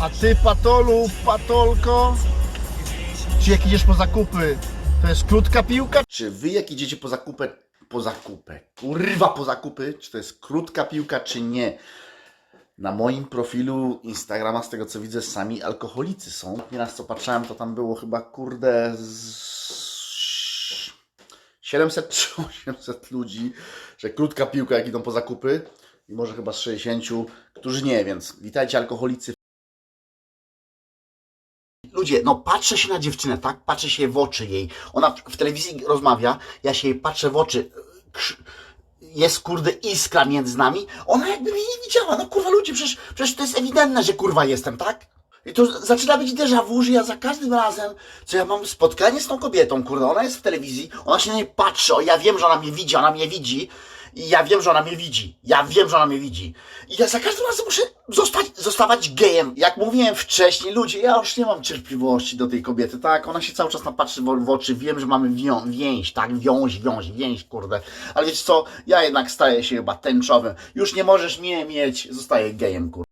A ty patolu, patolko? Czy jak idziesz po zakupy, to jest krótka piłka? Czy wy jak idziecie po zakupę, po zakupę, kurwa po zakupy, czy to jest krótka piłka, czy nie? Na moim profilu Instagrama, z tego co widzę, sami alkoholicy są. Nieraz co patrzyłem, to tam było chyba, kurde, z 700 czy 800 ludzi, że krótka piłka, jak idą po zakupy. I może chyba z 60, którzy nie, więc witajcie alkoholicy. Ludzie, no patrzę się na dziewczynę, tak? Patrzę się w oczy jej. Ona w telewizji rozmawia, ja się jej patrzę w oczy. Jest kurde iskra między nami. Ona jakby mnie nie widziała. No kurwa ludzie, przecież, przecież to jest ewidentne, że kurwa jestem, tak? I to zaczyna być déjà vu, że ja za każdym razem, co ja mam spotkanie z tą kobietą, kurde, ona jest w telewizji, ona się na mnie patrzy, o ja wiem, że ona mnie widzi, ona mnie widzi. I ja wiem, że ona mnie widzi. Ja wiem, że ona mnie widzi. I ja za każdym razem muszę zostać, zostawać gejem. Jak mówiłem wcześniej, ludzie, ja już nie mam cierpliwości do tej kobiety, tak? Ona się cały czas napatrzy w, w oczy. Wiem, że mamy wią, więź, tak? Wiąź, wiąź, więź, kurde. Ale wiecie co? Ja jednak staję się chyba tęczowym. Już nie możesz mnie mieć, zostaję gejem, kurde.